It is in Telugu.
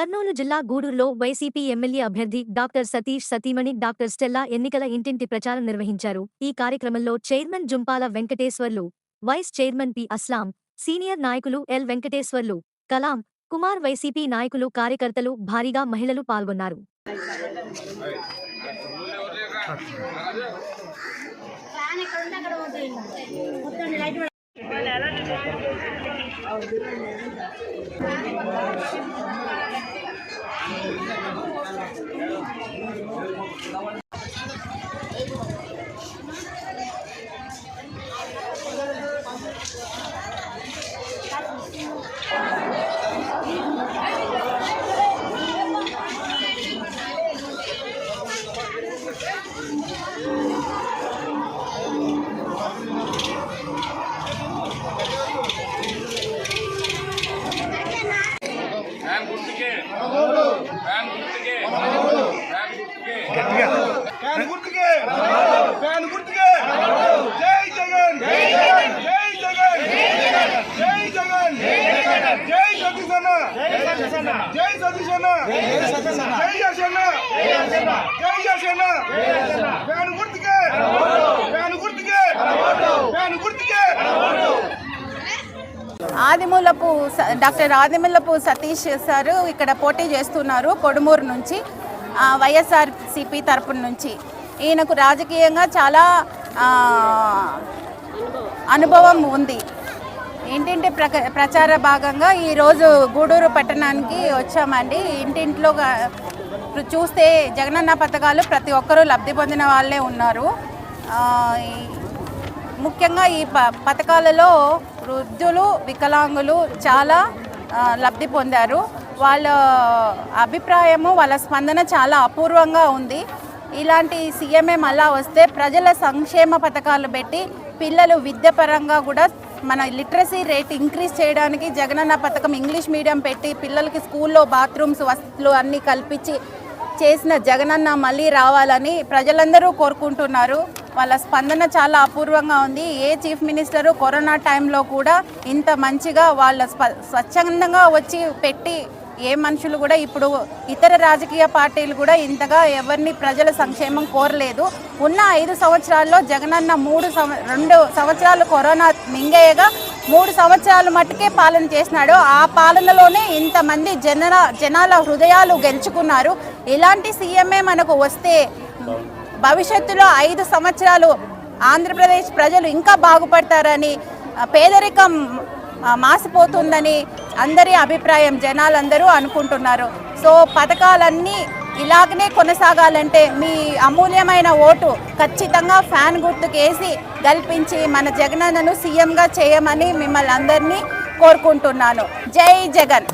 కర్నూలు జిల్లా గూడూరులో వైసీపీ ఎమ్మెల్యే అభ్యర్థి డాక్టర్ సతీష్ సతీమణి డాక్టర్ స్టెల్లా ఎన్నికల ఇంటింటి ప్రచారం నిర్వహించారు. ఈ కార్యక్రమంలో chairman Jumpala Venkateswarlu vice chairman P Aslam senior నాయకులు ఎల్ వెంకటేశ్వర్లు కలాం కుమార్ వైసీపీ నాయకులు కార్యకర్తలు భారీగా మహిళలు పాల్గొన్నారు. どうも。జై జగన్. జై జగన్. జై జగన్. జై సతీష్ అన్న జై సతీష్ అన్న జై యశ్ అన్న జై యశ్ అన్న ఫ్యాన్ గుర్తుకే. ఫ్యాన్ గుర్తుకే. ఫ్యాన్ గుర్తుకే. ఆదిమూలపు స- డాక్టర్ ఆదిమూలపు సతీష్ సారు ఇక్కడ పోటీ చేస్తున్నారు కొడుమూరు నుంచి. ఆ, వైఎస్ఆర్ సిపి నుంచి. ఈయనకు రాజకీయంగా చాలా అనుభవం ఉంది. ఇంటింటి ప్రక ప్రచార భాగంగా ఈరోజు గూడూరు పట్టణానికి వచ్చామండి. ఇంటింట్లో చూస్తే జగనన్న పథకాలు ప్రతి ఒక్కరూ లబ్ధి పొందిన వాళ్ళే ఉన్నారు. ముఖ్యంగా ఈ ప పథకాలలో వృద్ధులు వికలాంగులు చాలా లబ్ధి పొందారు. వాళ్ళ అభిప్రాయము వాళ్ళ స్పందన చాలా అపూర్వంగా ఉంది. ఇలాంటి సీఎంఏ మళ్ళా వస్తే ప్రజల సంక్షేమ పథకాలు పెట్టి పిల్లలు విద్య పరంగా కూడా మన లిటరసీ రేట్ ఇంక్రీజ్ చేయడానికి జగనన్న పథకం ఇంగ్లీష్ మీడియం పెట్టి పిల్లలకి స్కూల్లో బాత్రూమ్స్ వసతులు అన్నీ కల్పించి చేసిన జగనన్న మళ్ళీ రావాలని ప్రజలందరూ కోరుకుంటున్నారు. వాళ్ళ స్పందన చాలా అపూర్వంగా ఉంది. ఏ చీఫ్ మినిస్టరు కరోనా టైంలో కూడా ఇంత మంచిగా వాళ్ళ స్ప- స్వచ్ఛందంగా వచ్చి పెట్టి ఏ మనుషులు కూడా ఇప్పుడు ఇతర రాజకీయ పార్టీలు కూడా ఇంతగా ఎవరిని ప్రజల సంక్షేమం కోరలేదు. ఉన్న ఐదు సంవత్సరాల్లో జగనన్న మూడు సంవ రెండు సంవత్సరాలు కరోనా మింగేయగా మూడు సంవత్సరాలు మట్టుకే పాలన చేసినాడు. ఆ పాలనలోనే ఇంతమంది జన జనాల హృదయాలు గెలుచుకున్నారు. ఇలాంటి సీఎంఏ మనకు వస్తే భవిష్యత్తులో ఐదు సంవత్సరాలు ఆంధ్రప్రదేశ్ ప్రజలు ఇంకా బాగుపడతారని పేదరికం మాసిపోతుందని అందరి అభిప్రాయం జనాలందరూ అనుకుంటున్నారు. సో పథకాలన్నీ ఇలాగనే కొనసాగాలంటే మీ అమూల్యమైన ఓటు ఖచ్చితంగా ఫ్యాన్ గుర్తుకేసి గెలిపించి మన జగనన్నను సీఎంగా చేయమని మిమ్మల్ని అందరినీ కోరుకుంటున్నాను. జై జగన్!